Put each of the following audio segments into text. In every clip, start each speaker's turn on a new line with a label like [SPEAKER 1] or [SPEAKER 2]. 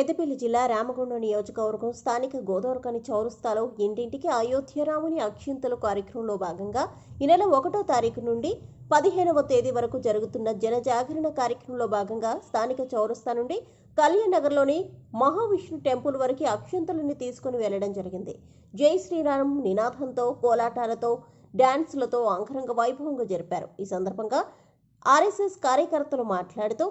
[SPEAKER 1] పెద్దపల్లి జిల్లా రామగుండం నియోజకవర్గం స్థానిక గోదావరికని చౌరస్తాలో ఇంటింటికి అయోధ్యరాముని అక్షింతలు కార్యక్రమంలో భాగంగా ఈ నెల ఒకటో తారీఖు నుండి పదిహేనవ తేదీ వరకు జరుగుతున్న జనజాగరణ కార్యక్రమంలో భాగంగా స్థానిక చౌరస్తా నుండి కళ్యాణ్ నగర్లోని మహావిష్ణు టెంపుల్ వరకు అక్షంతలని తీసుకుని వెళ్ళడం జరిగింది. జై శ్రీరామ్ నినాదంతో కోలాటాలతో డాన్సులతో అంగరంగ వైభవంగా జరిపారు. ఈ సందర్భంగా ఆర్ఎస్ఎస్ కార్యకర్తలు మాట్లాడుతూ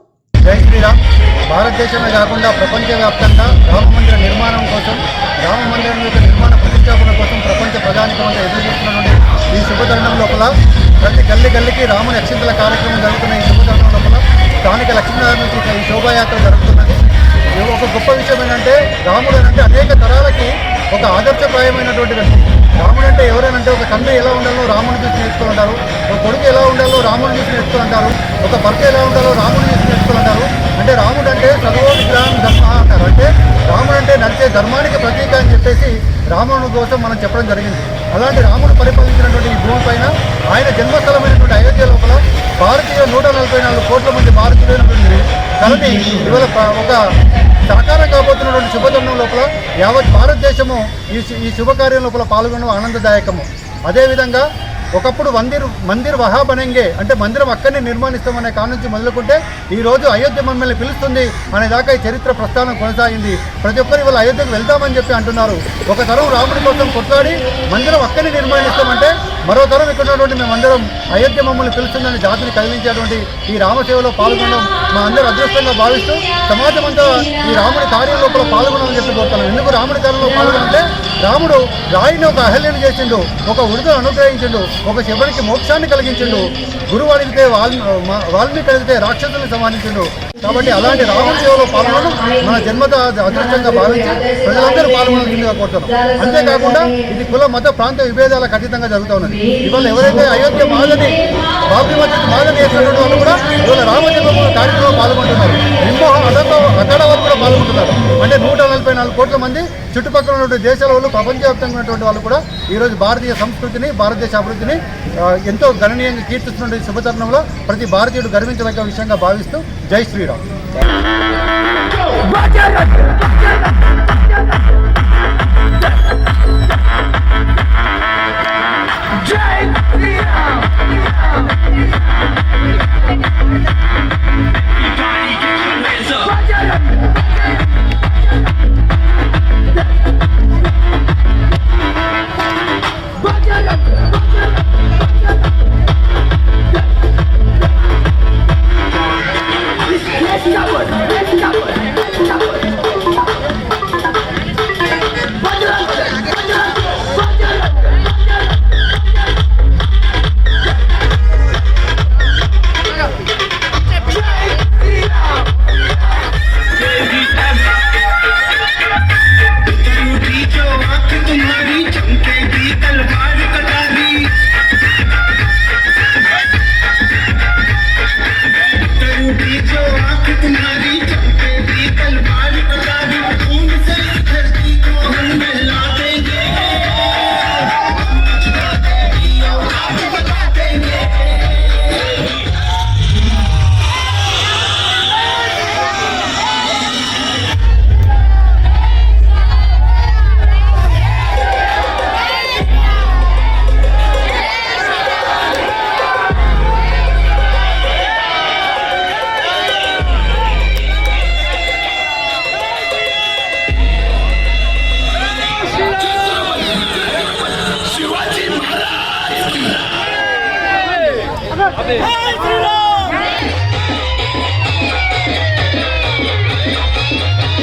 [SPEAKER 2] భారతదేశమే కాకుండా ప్రపంచవ్యాప్తంగా రామ మందిర నిర్మాణం కోసం రామ మందిరం యొక్క నిర్మాణ ప్రతిష్టాపన కోసం ప్రపంచ ప్రజానికమంతా ఎదురు చూస్తున్నటువంటి ఈ శుభతరుణం లోపల ప్రతి గల్లి గల్లికి రాముని అక్షింతల కార్యక్రమం జరుగుతున్న ఈ శుభతరుణం లోపల. స్థానిక లక్ష్మీనారాయణ నుంచి ఈ శోభాయాత్ర జరుగుతున్నది. ఇది ఒక గొప్ప విషయం ఏంటంటే రాముడు అంటే అనేక తరాలకి ఒక ఆదర్శప్రాయమైనటువంటి వ్యక్తి. రాముడు అంటే ఎవరైనా ఒక తండ్రి ఎలా ఉండాలో రాముని చూసి నేర్చుకుంటారు ఒక కొడుకు ఎలా ఉండాలో రాముని చూసి నేర్చుకుంటారు ఒక భర్త ఎలా ఉండాలో రాముని చూసి నేర్చుకుంటారు అంటే రాముడు అంటే సర్వో విగ్రహం ధర్మ అంటారు అంటే రాముడు అంటే నడిచే ధర్మానికి ప్రతీక అని చెప్పేసి రాముని కోసం మనం చెప్పడం జరిగింది. అలాంటి రాముడు పరిపాలించినటువంటి ఈ భూమి పైన ఆయన జన్మస్థలమైనటువంటి అయోధ్య లోపల భారతీయ నూట నలభై నాలుగు కోట్ల మంది భారతీయులైనటువంటి కలని ఇవాళ ఒక సాకారం కాబోతున్నటువంటి శుభతరుణం లోపల యావత్ భారతదేశము ఈ ఈ శుభకార్యం లోపల పాల్గొనడం ఆనందదాయకము. అదేవిధంగా ఒకప్పుడు మందిర్ మందిర్ వహాబనంగే అంటే మందిరం అక్కడనే నిర్మాణిస్తామనే కాడ నుంచి మొదలుకుంటే ఈ రోజు అయోధ్య మమ్మల్ని పిలుస్తుంది అనే దాకా ఈ చరిత్ర ప్రస్థానం కొనసాగింది. ప్రతి ఒక్కరు ఇవాళ అయోధ్యకు వెళ్తామని చెప్పి అంటున్నారు. ఒక తరం రాముడి కోసం కొట్లాడి మందిరం అక్కడనే నిర్మాణిస్తామంటే మరో తరం ఇక్కడ ఉన్నటువంటి మేమందరం అయోధ్య మమ్మల్ని పిలుస్తుందని జాతిని కదిలించేటువంటి ఈ రామసేవలో పాల్గొనడం మా అందరూ అదృష్టంగా భావిస్తూ సమాజం అంతా ఈ రాముడి కార్యం లోపల పాల్గొనాలని చెప్పి కోరుతున్నాం. ఎందుకు రాముడి కార్యంలో పాల్గొనంటే రాముడు రాయిని ఒక అహల్యను చేసిండు ఒక ఉడుదను అనుగ్రహించిండు ఒక శివునికి మోక్షాన్ని కలిగించిండు గురువు అడిగితే వాల్ వాల్మీకి అడిగితే రాక్షసుల్ని సమానించిండు కాబట్టి అలాంటి రాముడి సేవలో పాల్గొనడం మన జన్మత అదృష్టంగా భావించి ప్రజలందరూ పాల్గొనాల్సిందిగా కోరుతున్నాం. అంతేకాకుండా ఇది కుల మత ప్రాంత విభేదాల ఖచ్చితంగా జరుగుతూ ఉన్నది. ఇవాళ ఎవరైతే అయోధ్య మాదని బాబ్రీ మధ్య మాదని చేసినటువంటి వాళ్ళు కూడా ఇవాళ రామజన్మభూమి కార్యక్రమంలో పాల్గొంటున్నారు. ఇంకో అదొక అక్కడ వరకు కూడా పాల్గొంటున్నారు. అంటే నూట నలభై నాలుగు కోట్ల మంది చుట్టుపక్కల ఉన్నటువంటి దేశాల వాళ్ళు ప్రపంచవ్యాప్తంగా ఉన్నటువంటి వాళ్ళు కూడా ఈరోజు భారతీయ సంస్కృతిని భారతదేశ అభివృద్ధిని ఎంతో గణనీయంగా కీర్తిస్తున్న శుభతరుణంలో ప్రతి భారతీయుడు గర్వించదగ్గ విషయంగా భావిస్తూ జై శ్రీరామ్.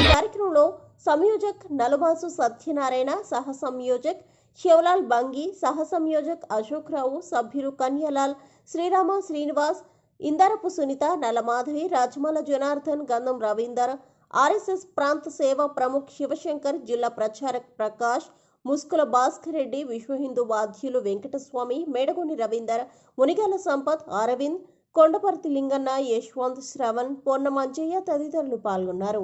[SPEAKER 1] కార్యక్రమంలో సంయోజక్ నలుబాసు సత్యనారాయణ సహ సంయోజక్ శివలాల్ బంగి సహ సంయోజక్ అశోక్ రావు సభ్యులు కన్యాలాల్ శ్రీరామ శ్రీనివాస్ ఇందరపు సునీత నలమాధవి రాజమాల జనార్దన్ గంధం రవీందర్ ఆర్ఎస్ఎస్ ప్రాంత సేవా ప్రముఖ్ శివశంకర్ జిల్లా ప్రచారక్ ప్రకాష్ ముస్కుల భాస్కర్ రెడ్డి విశ్వ హిందూ వాద్యులు వెంకటస్వామి మేడగొని రవీందర్ మునిగాల సంపత్ అరవింద్ కొండపర్తి లింగన్న యశ్వంత్ శ్రవణ్ పొన్న మంజయ్య తదితరులు పాల్గొన్నారు.